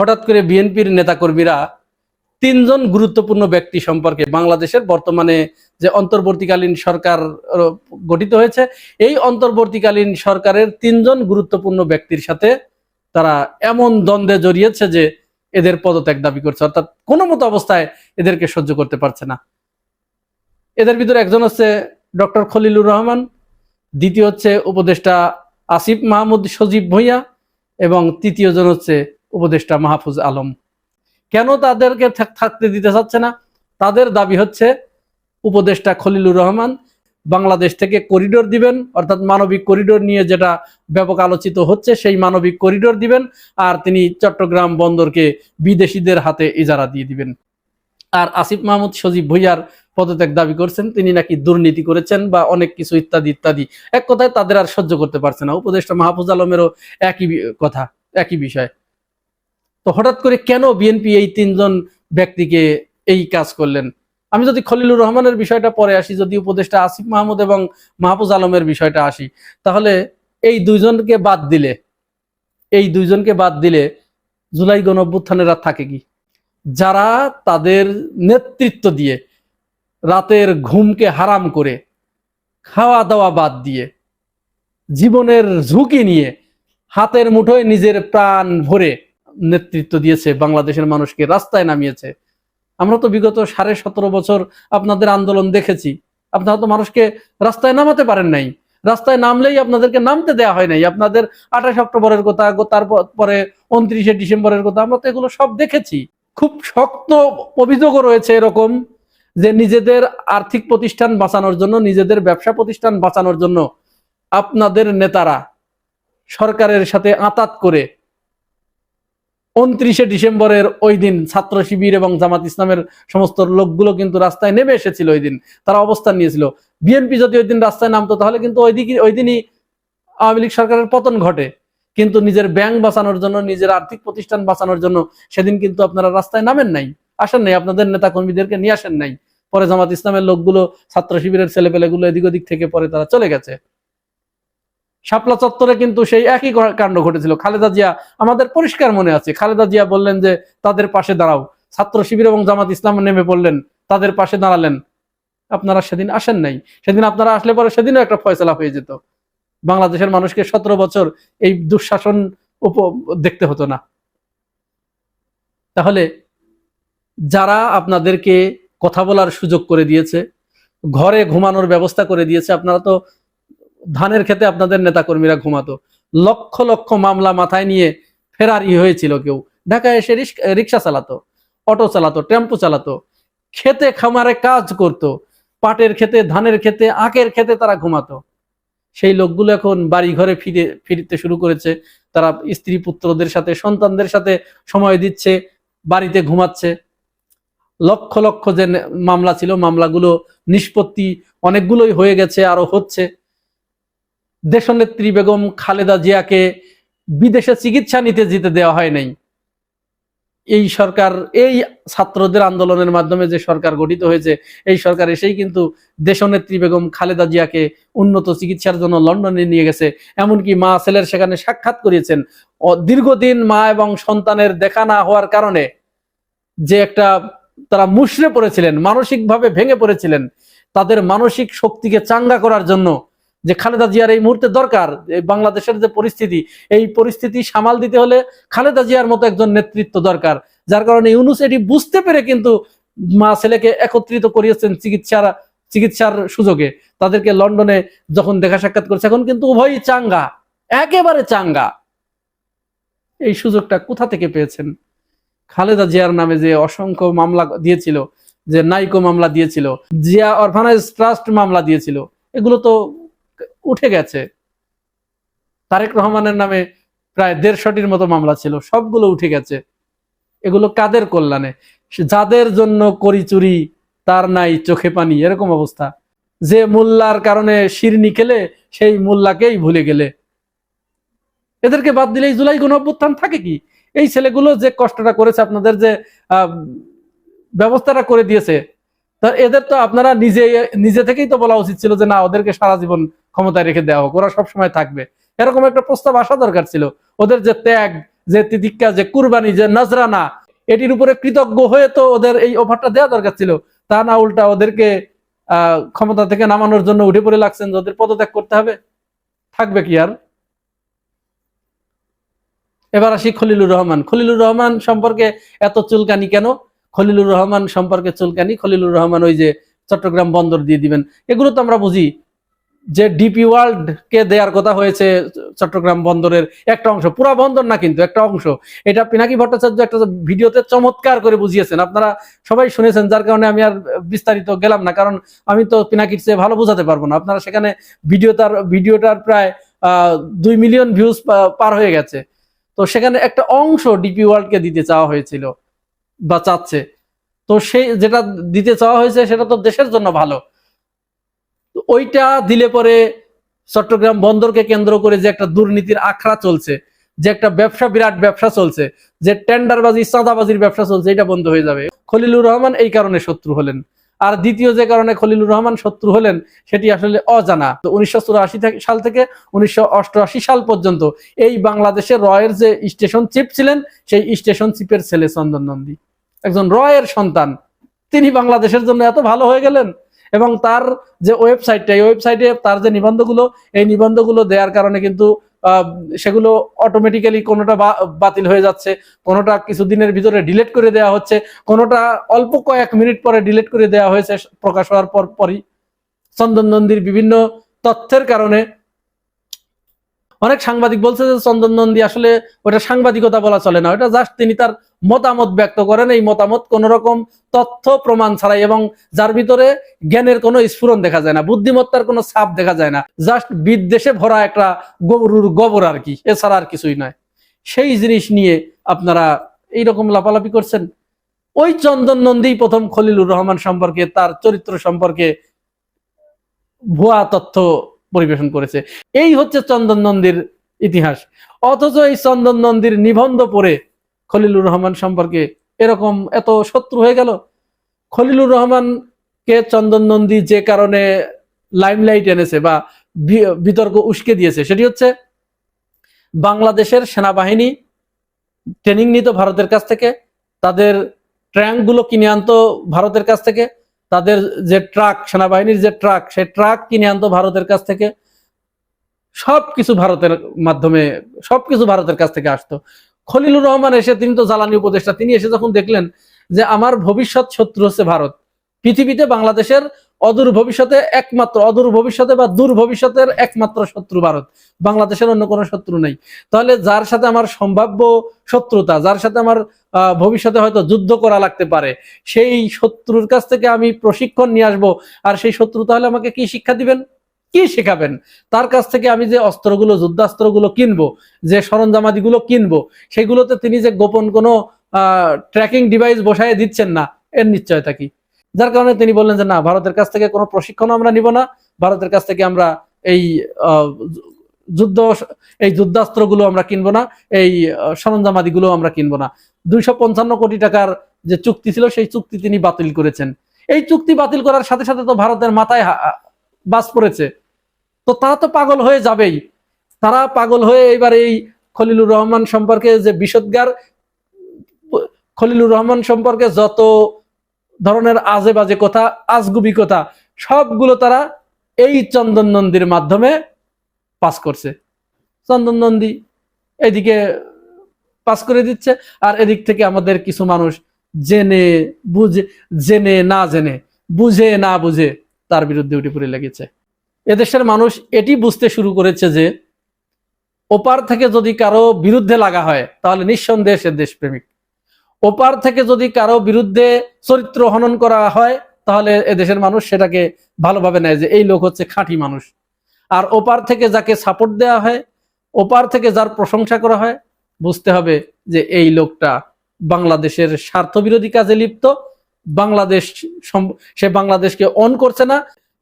হঠাৎ করে বিএনপির নেতাকর্মীরা তিনজন গুরুত্বপূর্ণ ব্যক্তি সম্পর্কে বাংলাদেশের বর্তমানে যে অন্তর্বর্তীকালীন সরকার গঠিত হয়েছে, এই অন্তর্বর্তীকালীন সরকারের তিনজন গুরুত্বপূর্ণ ব্যক্তির সাথে তারা এমন দ্বন্দ্বে জড়িয়েছে যে এদের পদত্যাগ দাবি করছে। অর্থাৎ কোনো মতো অবস্থায় এদেরকে সহ্য করতে পারছে না। এদের ভিতরে একজন হচ্ছে ডক্টর খলিলুর রহমান, দ্বিতীয় হচ্ছে উপদেষ্টা আসিফ মাহমুদ সজীব ভূঁইয়া, এবং তৃতীয় জন হচ্ছে উপদেষ্টা মাহফুজ আলম। কেন তাদেরকে থাকতে দিতে চাচ্ছে না? তাদের দাবি হচ্ছে, উপদেষ্টা খলিলুর রহমান বাংলাদেশ থেকে করিডোর দিবেন, অর্থাৎ মানবিক করিডোর নিয়ে যেটা ব্যাপক আলোচিত হচ্ছে, সেই মানবিক করিডোর দিবেন, আর তিনি চট্টগ্রাম বন্দরকে বিদেশিদের হাতে ইজারা দিয়ে দিবেন। আর আসিফ মাহমুদ সজীব ভুইয়ার পদত্যাগ দাবি করছেন, তিনি নাকি দুর্নীতি করেছেন বা অনেক কিছু ইত্যাদি ইত্যাদি। এক কথায় তাদের আর সহ্য করতে পারছে না। উপদেষ্টা মাহফুজ আলমেরও একই কথা, একই বিষয়। তো হঠাৎ করে কেন বিএনপি এই তিনজন ব্যক্তিকে এই কাজ করলেন? আমি যদি খলিলুর রহমানের বিষয়টা পরে আসি, যদি উপদেষ্টা আসিফ মাহমুদ এবং মাহফুজ আলমের বিষয়টা আসি, তাহলে এই দুইজনকে বাদ দিলে, এই দুইজনকে বাদ দিলে জুলাই গণ অভ্যুত্থানের আর থাকে কি? যারা তাদের নেতৃত্ব দিয়ে রাতের ঘুমকে হারাম করে খাওয়া দাওয়া বাদ দিয়ে জীবনের ঝুঁকি নিয়ে হাতের মুঠোয় নিজের প্রাণ ভরে নেতৃত্ব দিয়েছে, বাংলাদেশের মানুষকে রাস্তায় নামিয়েছে। আমরা তো বিগত সাড়ে সতেরো বছর আপনাদের আন্দোলন দেখেছি। আপনারা তো মানুষকে রাস্তায় নামাতে পারেন নাই। রাস্তায় নামলেই আপনাদেরকে নামতে দেয়া হয় নাই। আপনাদের আঠাশ অক্টোবরের কথা, তারপর পরে উনত্রিশে ডিসেম্বরের কথা, আমরা তো এগুলো সব দেখেছি। খুব শক্ত অভিযোগও রয়েছে এরকম যে নিজেদের আর্থিক প্রতিষ্ঠান বাঁচানোর জন্য, নিজেদের ব্যবসা প্রতিষ্ঠান বাঁচানোর জন্য আপনাদের নেতারা সরকারের সাথে আতাত করে উনত্রিশে ডিসেম্বরের ওই দিন ছাত্র শিবির এবং জামাত ইসলামের সমস্ত লোকগুলো কিন্তু রাস্তায় নেমে এসেছিল ওই দিন। তারা অবস্থান নিয়েছিল। বিএনপি যদি ওই দিন রাস্তায় নামতো, তাহলে কিন্তু ওই দিকে ওই দিনই আওয়ামী লীগ সরকারের পতন ঘটে। কিন্তু নিজের ব্যাংক বাঁচানোর জন্য, নিজের আর্থিক প্রতিষ্ঠান বাঁচানোর জন্য সেদিন কিন্তু আপনারা রাস্তায় নামেন নাই। আসেন নাই, আপনাদের নেতা কর্মীদেরকে নিয়ে আসেন নাই। পরে জামাত ইসলামের লোকগুলো ছাত্র শিবিরের ছেলেপেলেগুলো এদিক ওদিক থেকে পরে তারা চলে গেছে। শাপলা চত্বরে কিন্তু সেই একই কাণ্ড ঘটেছিল। খালেদা জিয়া, আমাদের পরিষ্কার মনে আছে, খালেদা জিয়া বললেন যে, তাদের পাশে দাঁড়াও। ছাত্র শিবির এবং জামাত ইসলাম নেমে পড়লেন, তাদের পাশে দাঁড়ালেন। আপনারা সেদিন আসেন নাই। সেদিন আপনারা আসলে পরে সেদিনও একটা ফয়সলা হয়ে যেত। বাংলাদেশের মানুষকে সতেরো বছর এই দুঃশাসন উপ- দেখতে হতো না। তাহলে যারা আপনাদেরকে কথা বলার সুযোগ করে দিয়েছে, ঘরে ঘুমানোর ব্যবস্থা করে দিয়েছে, আপনারা তো ধানের খেতে আপনাদের নেতাকর্মীরা ঘুমাতো। লক্ষ লক্ষ মামলা মাথায় নিয়ে ফেরারি হয়েছিল কেউ। ঢাকায় এসে রিক্সা চালাতো, অটো চালাতো, টেম্পো চালাতো, খেতে খামারে কাজ করত, পাটের খেতে ধানের খেতে আখের খেতে তারা ঘুমাতো। সেই লোকগুলো এখন বাড়ি ঘরে ফিরে, ফিরতে শুরু করেছে। তারা স্ত্রী পুত্রদের সাথে, সন্তানদের সাথে সময় দিচ্ছে, বাড়িতে ঘুমাচ্ছে। লক্ষ লক্ষ যে মামলা ছিল, মামলাগুলো নিষ্পত্তি অনেকগুলোই হয়ে গেছে, আরও হচ্ছে। দেশনেত্রী বেগম খালেদা জিয়াকে বিদেশে চিকিৎসা নিতে যেতে দেওয়া হয় নাই। এই সরকার, এই ছাত্রদের আন্দোলনের মাধ্যমে যে সরকার গঠিত হয়েছে, এই সরকার এসেই কিন্তু দেশনেত্রী বেগম খালেদা জিয়াকে উন্নত চিকিৎসার জন্য লন্ডনে নিয়ে গেছে। এমনকি মা ছেলের সেখানে সাক্ষাৎ করিয়েছেন। দীর্ঘদিন মা এবং সন্তানের দেখা না হওয়ার কারণে যে একটা তারা মুশড়ে পড়েছিলেন, মানসিকভাবে ভেঙে পড়েছিলেন, তাদের মানসিক শক্তিকে চাঙ্গা করার জন্য যে খালেদা জিয়ার এই মুহূর্তে দরকার বাংলাদেশের যে পরিস্থিতি, এই পরিস্থিতি সামাল দিতে হলে খালেদা জিয়ার মতো একজন নেতৃত্ব দরকার। যার কারণে ইউনুস এটি বুঝতে পেরে কিন্তু মা ছেলেকে একত্রিত করিয়েছেন চিকিৎসার চিকিৎসার সুযোগে। তাদেরকে লন্ডনে যখন দেখা সাক্ষাৎ করছে, এখন কিন্তু উভয়ই চাঙ্গা, একেবারে চাঙ্গা। এই সুযোগটা কোথা থেকে পেয়েছেন? খালেদা জিয়ার নামে যে অসংখ্য মামলা দিয়েছিল, যে নাইকো মামলা দিয়েছিল, জিয়া অরফানাইজ ট্রাস্ট মামলা দিয়েছিল, এগুলো তো উঠে গেছে। তারেক রহমানের নামে প্রায় দেড়শোটির মতো মামলা ছিল, সবগুলো উঠে গেছে। এগুলো কাদের কল্যাণে? যাদের জন্য করি চুরি, তার নাই চোখে পানি, এরকম অবস্থা। যে মোল্লার কারণে শিরনি খেলে, সেই মোল্লাকেই ভুলে গেলে। এদেরকে বাদ দিলেই জুলাই কোন অভ্যুত্থান থাকে কি? এই ছেলেগুলো যে কষ্টটা করেছে আপনাদের যে ব্যবস্থাটা করে দিয়েছে, তা এদের তো আপনারা নিজে নিজে থেকেই তো বলা উচিত ছিল যে না, ওদেরকে সারা জীবন ক্ষমতায় রেখে দেওয়া হোক, ওরা সবসময় থাকবে। এরকম একটা প্রস্তাব আসা দরকার ছিল। ওদের যে ত্যাগ, যে তিতিক্কা যে কুরবানি, যে নজরানা, এটির উপরে কৃতজ্ঞ হয়ে তো ওদের এই অফারটা দেওয়া দরকার ছিল। তা না উল্টা ওদেরকে ক্ষমতা থেকে নামানোর জন্য উঠে পড়ে লাগছেন ওদের পদত্যাগ করতে হবে। থাকবে কি আর? এবার আসি খলিলুর রহমান। খলিলুর রহমান সম্পর্কে এত চুলকানি কেন? খলিলুর রহমান সম্পর্কে চুলকানি। খলিলুর রহমান ওই যে চট্টগ্রাম বন্দর দিয়ে দিবেন। এগুলো তো আমরা বুঝি। যে ডিপি ওয়ার্ল্ড কে দেওয়ার কথা হয়েছে চট্টগ্রাম বন্দরের একটা অংশ, পুরা বন্দর না কিন্তু একটা অংশ। এটা পিনাকি ভট্টাচার্য একটা ভিডিওতে চমৎকার করে বুঝিয়েছেন। আপনারা সবাই শুনেছেন, যার কারণে আমি আর বিস্তারিত গেলাম না, কারণ আমি তো পিনাকির চেয়ে ভালো বোঝাতে পারব না। আপনারা সেখানে ভিডিও তার ভিডিওটার প্রায় দুই মিলিয়ন ভিউজ পার হয়ে গেছে। তো সেখানে একটা অংশ ডিপি ওয়ার্ল্ডকে দিতে চাওয়া হয়েছিল বা চাচ্ছে। তো সেই, যেটা দিতে চাওয়া হয়েছে সেটা তো দেশের জন্য ভালো। ওইটা দিলে পরে চট্টগ্রাম বন্দরকে কেন্দ্র করে যে একটা দুর্নীতির আখড়া চলছে, যে একটা ব্যবসা, বিরাট ব্যবসা চলছে, যে টেন্ডারবাজি, চাঁদাবাজির ব্যবসা চলছে, এটা বন্ধ হয়ে যাবে। খলিলুর রহমান এই কারণে শত্রু হলেন। আর দ্বিতীয় যে কারণে খলিলুর রহমান শত্রু হলেন, সেটি আসলে অজানা। তো উনিশশো চুরাশি সাল থেকে উনিশশো অষ্টআশি সাল পর্যন্ত এই বাংলাদেশে রয়ের যে স্টেশন চিফ ছিলেন, সেই স্টেশন চিফের ছেলে চন্দন নন্দী। একজন রয়ের সন্তান। তিনি বাংলাদেশের জন্য এত ভালো হয়ে গেলেন এবং তার যে ওয়েবসাইটটা এই ওয়েবসাইটে তার যে নিবন্ধগুলো, এই নিবন্ধগুলো দেওয়ার কারণে কিন্তু সেগুলো অটোমেটিক্যালি কোনোটা বাতিল হয়ে যাচ্ছে, কোনোটা কিছুদিনের ভিতরে ডিলেট করে দেওয়া হচ্ছে, কোনোটা অল্প কয়েক মিনিট পরে ডিলেট করে দেওয়া হয়েছে, প্রকাশ হওয়ার পর, পরই। চন্দন নন্দীর বিভিন্ন তথ্যের কারণে অনেক সাংবাদিক বলছে যে চন্দন নন্দী আসলে ওটা সাংবাদিকতা বলা চলে না, ওটা জাস্ট তিনি তার মতামত ব্যক্ত করেন, এই মতামত কোন রকম তথ্য, প্রমাণ ছাড়াই এবং যার ভিতরে জ্ঞানের কোনো স্ফুরণ দেখা যায় না, বুদ্ধিমত্তার কোনো ছাপ দেখা যায় না, জাস্ট বিদ্বেষে ভরা একটা গরুর গোবর আর কি, এছাড়া আর কিছুই নয়। সেই জিনিস নিয়ে আপনারা এইরকম লাপালাপি করছেন? ওই চন্দন নন্দী প্রথম খলিলুর রহমান সম্পর্কে, তার চরিত্র সম্পর্কে ভুয়া তথ্য পরিবেশন করেছে। এই হচ্ছে চন্দন নন্দীর ইতিহাস। অথচ এই চন্দন নন্দীর নিবন্ধ পড়ে খলিলুর রহমান সম্পর্কে এরকম এত শত্রু হয়ে গেল। খলিলুর রহমানকে চন্দন নন্দী যে কারণে লাইমলাইট এনেছে বা বিতর্ক উস্কে দিয়েছে, সেটি হচ্ছে বাংলাদেশের সেনাবাহিনী ট্রেনিং নিত ভারতের কাছ থেকে, তাদের ট্র্যাঙ্কগুলো কিনে আনতো ভারতের কাছ থেকে, তাদের যে ট্রাক সেনাবাহিনীর যে ট্রাক সেই ট্রাক কিনে আনতো ভারতের কাছ থেকে, সবকিছু ভারতের মাধ্যমে, সবকিছু ভারতের কাছ থেকে আসতো। খলিলুর রহমান এসে, তিনি তো জ্বালানি উপদেষ্টা, তিনি এসে যখন দেখলেন যে আমার ভবিষ্যৎ শত্রু হচ্ছে ভারত, পৃথিবীতে বাংলাদেশের অদূর ভবিষ্যতে একমাত্র, অদূর ভবিষ্যতে বা দূর ভবিষ্যতের একমাত্র শত্রু ভারত, বাংলাদেশের অন্য কোনো শত্রু নেই। তাহলে যার সাথে আমার সম্ভাব্য শত্রুতা, যার সাথে আমার ভবিষ্যতে হয়তো যুদ্ধ করা লাগতে পারে, সেই শত্রুর কাছ থেকে আমি প্রশিক্ষণ নিয়ে আসব, আর সেই শত্রু তাহলে আমাকে কি শিক্ষা দিবেন? কি শেখাবেন? তার কাছ থেকে আমি যে অস্ত্রগুলো, যুদ্ধাস্ত্রগুলো কিনবো, যে সরঞ্জামাদিগুলো কিনবো, সেগুলোতে তিনি যে গোপন কোনো ট্র্যাকিং ডিভাইস বসায় দিচ্ছেন না, এর নিশ্চয়তা কি? যার কারণে তিনি বললেন যে, না, ভারতের কাছ থেকে কোনো প্রশিক্ষণ আমরা নিব না। ভারতের কাছ থেকে আমরা এই যুদ্ধ, এই যুদ্ধাস্ত্রগুলো আমরা কিনবো না, এই সরঞ্জামাদিগুলো আমরা কিনবো না। দুইশো পঞ্চান্ন কোটি টাকার যে চুক্তি ছিল, সেই চুক্তি তিনি বাতিল করেছেন। এই চুক্তি বাতিল করার সাথে সাথে তো ভারতের মাথায় বাস পড়েছে। তো তারা তো পাগল হয়ে যাবেই। তারা পাগল হয়ে এবার এই খলিলুর রহমান সম্পর্কে যে বিষদগার, খলিলুর রহমান সম্পর্কে যত ধরনের আজে বাজে কথা, আজগুবি কথা, সবগুলো তারা এই চন্দন নন্দীর মাধ্যমে পাস করছে। চন্দন নন্দী এদিকে পাস করে দিচ্ছে আর এদিক থেকে আমাদের কিছু মানুষ জেনে বুঝে, জেনে না জেনে, বুঝে না বুঝে তার বিরুদ্ধে উঠে পড়ে লেগেছে। এদেশের মানুষ এটি বুঝতে শুরু করেছে যে, ওপার থেকে যদি কারও বিরুদ্ধে লাগা হয়, তাহলে নিঃসন্দেহে সে দেশপ্রেমিক। ওপার থেকে যদি কারও বিরুদ্ধে চরিত্র হনন করা হয়, তাহলে এদেশের মানুষ সেটাকে ভালোভাবে নেয় যে, এই লোক হচ্ছে খাঁটি মানুষ। আর ওপার থেকে যাকে সাপোর্ট দেওয়া হয়, ওপার থেকে যার প্রশংসা করা হয়, বুঝতে হবে যে, এই লোকটা বাংলাদেশের স্বার্থবিরোধী কাজে লিপ্ত বাংলাদেশ সে বাংলাদেশকে অন করছে না।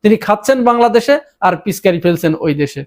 তিনি খাচ্ছেন বাংলাদেশে আর পিসকারি ফেলছেন ওই দেশে।